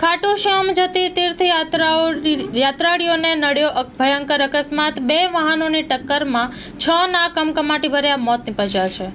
ખાટુ શ્યામ જતી તીર્થયાત્રાઓ યાત્રાળીઓને નડ્યો ભયંકર અકસ્માત. બે વાહનોની ટક્કરમાં છ ના કમકમાટી ભર્યા મોત નિપજ્યા છે.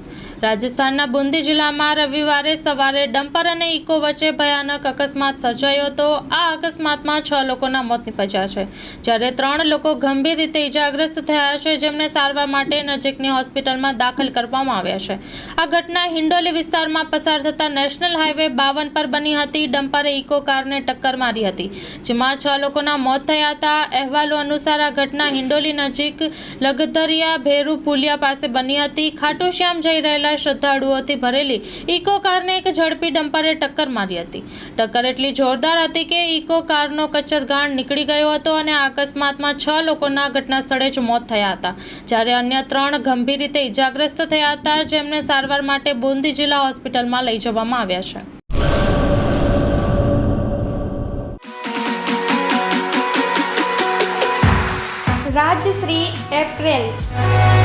રાજસ્થાનના બુંદી જિલ્લામાં રવિવારે સવારે ડમ્પર અને ઇકો વચ્ચે ભયાનક અકસ્માત સર્જાયો હતો. આ અકસ્માતમાં છ લોકોના મોત નીપજ્યા છે. જ્યારે ત્રણ લોકો ગંભીર રીતે ઇજાગ્રસ્ત થયા છે, જેમને સારવાર માટે નજીકની હોસ્પિટલમાં દાખલ કરવામાં આવ્યા છે. આ ઘટના હિંડોલી વિસ્તારમાં પસાર થતા નેશનલ હાઈવે બાવન પર બની હતી. ડમ્પરે ઇકો કારને ટક્કર મારી હતી, જેમાં છ લોકોના મોત થયા હતા. અહેવાલો અનુસાર આ ઘટના હિંડોલી નજીક લગધરિયા ભેરુ પુલિયા પાસે બની હતી. ખાટુશ્યામ જઈ રહેલા શ્રદ્ધાળુઓથી ભરેલી ઇકો કારને એક ઝડપી ડમ્પરે ટક્કર મારી હતી. ટક્કર એટલી જોરદાર હતી કે ઇકો કારનો કચરગાણ નીકળી ગયો હતો અને અકસ્માતમાં છ લોકોના ઘટના સ્થળે જ મોત થયા હતા. જ્યારે અન્ય ત્રણ ગંભીર રીતે ઇજાગ્રસ્ત થયા હતા, જેમને સારવાર માટે બુંદી જિલ્લા હોસ્પિટલમાં લઈ જવામાં આવ્યા છે. રાજશ્રી એપ્રેલ્સ.